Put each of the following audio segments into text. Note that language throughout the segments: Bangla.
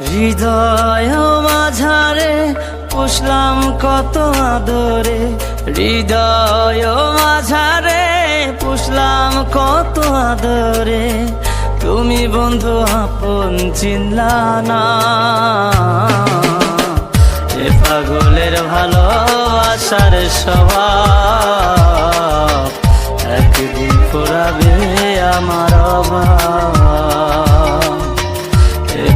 হৃদয় মাঝারে পুষলাম কত আদরে। হৃদয় মাঝারে পুষলাম কত আদরে। তুমি বন্ধু আপন চিনলা না। এ পাগলের ভালোবাসার স্বভাব। একদিন পুরাবে আমার অভাব।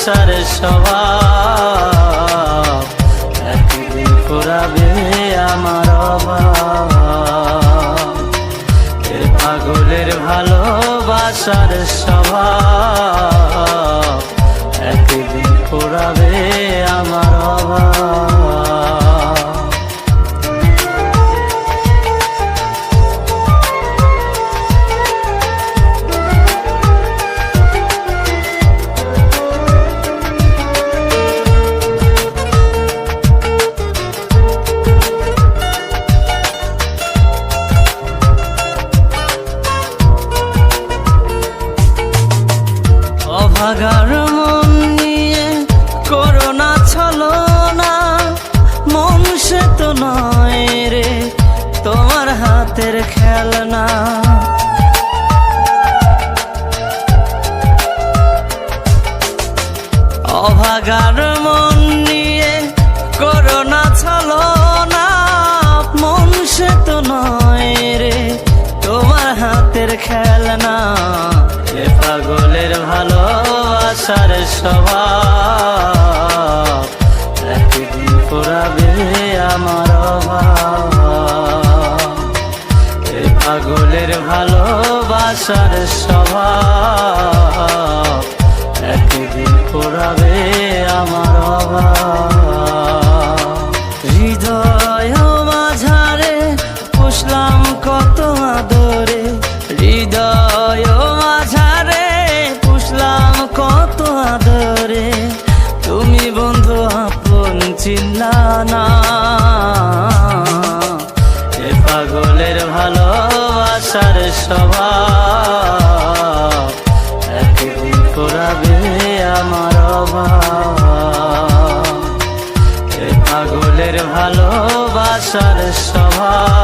ভালোবাসার স্বভাব। একদিন পুরাবে আমার পাগলের ভালোবাসার স্বভাব। অভাগার মন নিয়ে করোনা ছলো না, মন সে তো নয় রে। তোমার হাতের খেলনা, এ পাগলের ভালোবাসার স্বভাব। একদিন পুরাবে আমার পাগলের ভালোবাসার স্বভাব। ভালোবাসার স্বভাব একদিন আমার অভাব। পাগলের ভালোবাসার স্বভাব